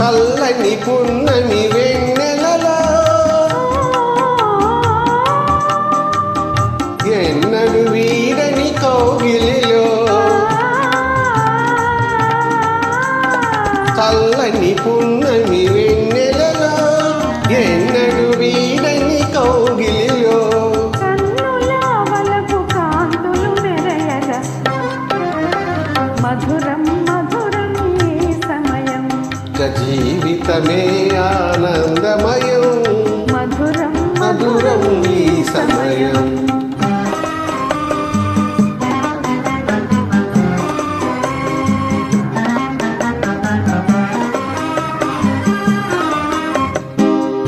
చల్లని పున్నమి వెన్నెలలో ఎన్నడు వీడని కౌగిలిలో చల్లని పున్నమి వెన్నెలలో ఎన్నడు వీడని జీవితమే ఆనందమయం. మధురం మధురం ఈ సమయం.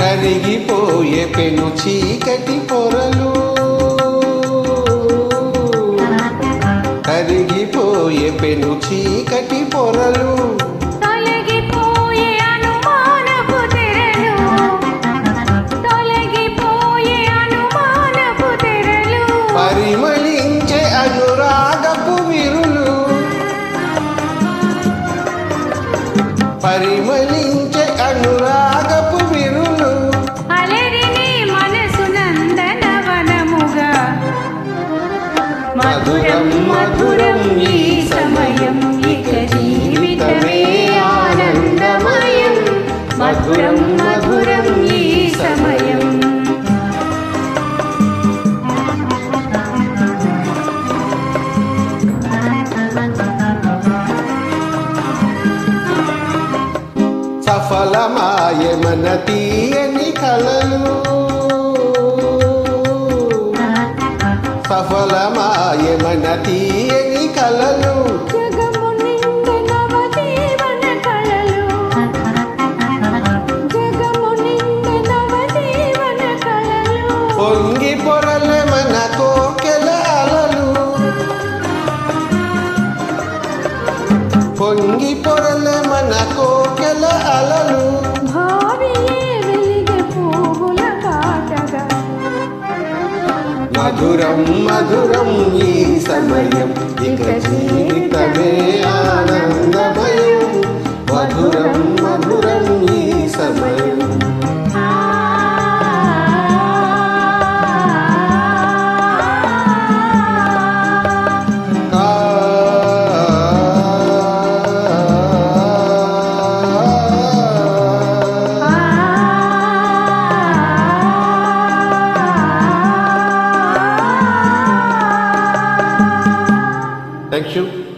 కరిగిపోయే పెను చీకటి పొరలు పరిమళించే అనురా సఫలమాయ మన తీయని కలలు. సఫలమాయ మన తీయని కలలు. పొంగి పొరల మన కోకెల అలలు. పొంగి పొరల మన కోకెల అలలు కాటగా. మధురం మధురం ఈ సమయం. ఇక జీవితమే Thank you.